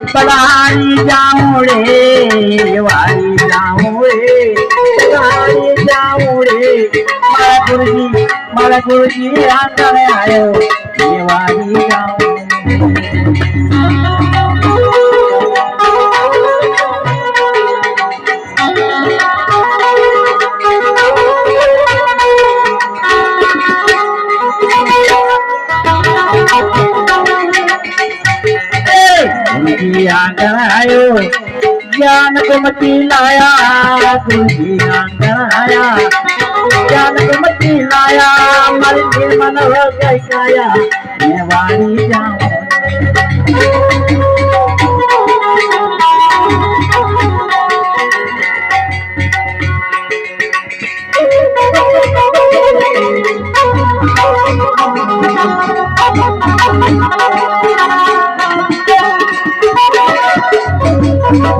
પલાળી જાઉં રે વાળી જાઉં રે પલાળી જાઉં રે મારા ગુરુજી મારા तुलसी आँगन आयो। ज्ञान गुमती लाया तुलसी आँगन आया। ज्ञान गुमती लाया मर जी मन हो गई काया। मैं वाणी जाऊँ। Thank you.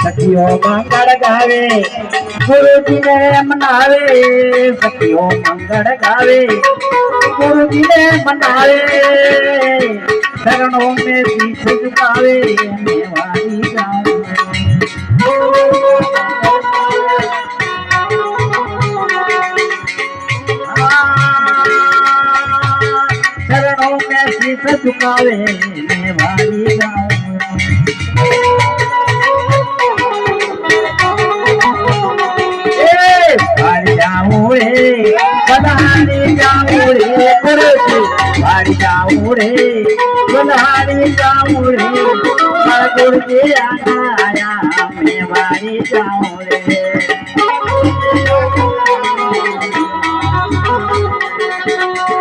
સખીઓ મંગળ ગાવે, ગુરુજીને મનાવે સખીઓ મંગળ ગાવે, ગુરુજીને મનાવે શરણો મે શીશ ઝુકાવે મેં વાળી જાઉં શરણો મે શીશ ઝુકાવે મેં વાળી નથી હારી જાઉં રે મન હારી જાઉં રે મારા ગુરુજી આયા મેં વારી જાઉં રે Thank you.